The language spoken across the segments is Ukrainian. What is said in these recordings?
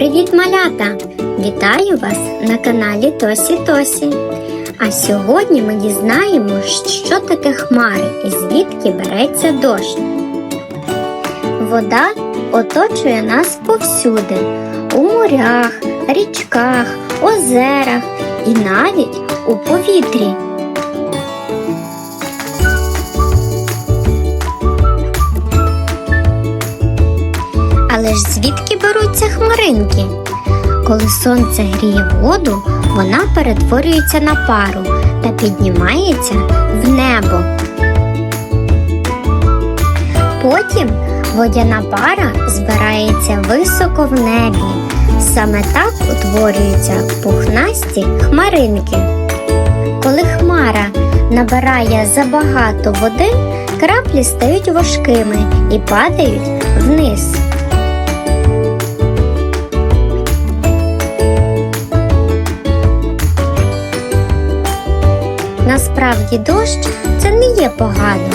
Привіт, малята! Вітаю вас на каналі Тосі Тосі. А сьогодні ми дізнаємо, що таке хмари і звідки береться дощ. Вода оточує нас повсюди у морях, річках, озерах і навіть у повітрі. Звідки беруться хмаринки? Коли сонце гріє воду, вона перетворюється на пару та піднімається в небо. Потім водяна пара збирається високо в небі. Саме так утворюються пухнасті хмаринки. Коли хмара набирає забагато води, краплі стають важкими і падають вниз. Насправді дощ це не є погано.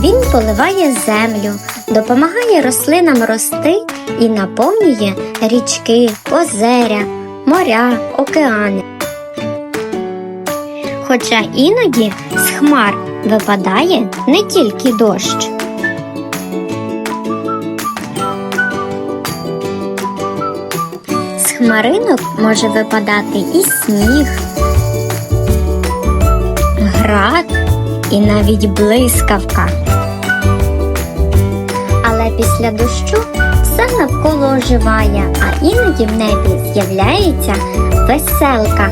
Він поливає землю, допомагає рослинам рости і наповнює річки, озеря, моря, океани. Хоча іноді з хмар випадає не тільки дощ. З хмаринок може випадати і сніг, град і навіть блискавка. Але після дощу все навколо оживає, а іноді в небі з'являється веселка.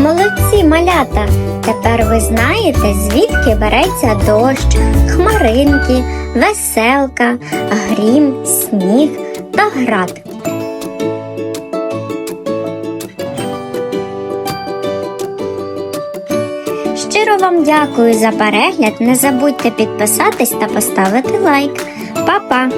Молодці малята! Тепер ви знаєте, звідки береться дощ, хмаринки, веселка, грім, сніг та град. Щиро вам дякую за перегляд. Не забудьте підписатись та поставити лайк. Па-па!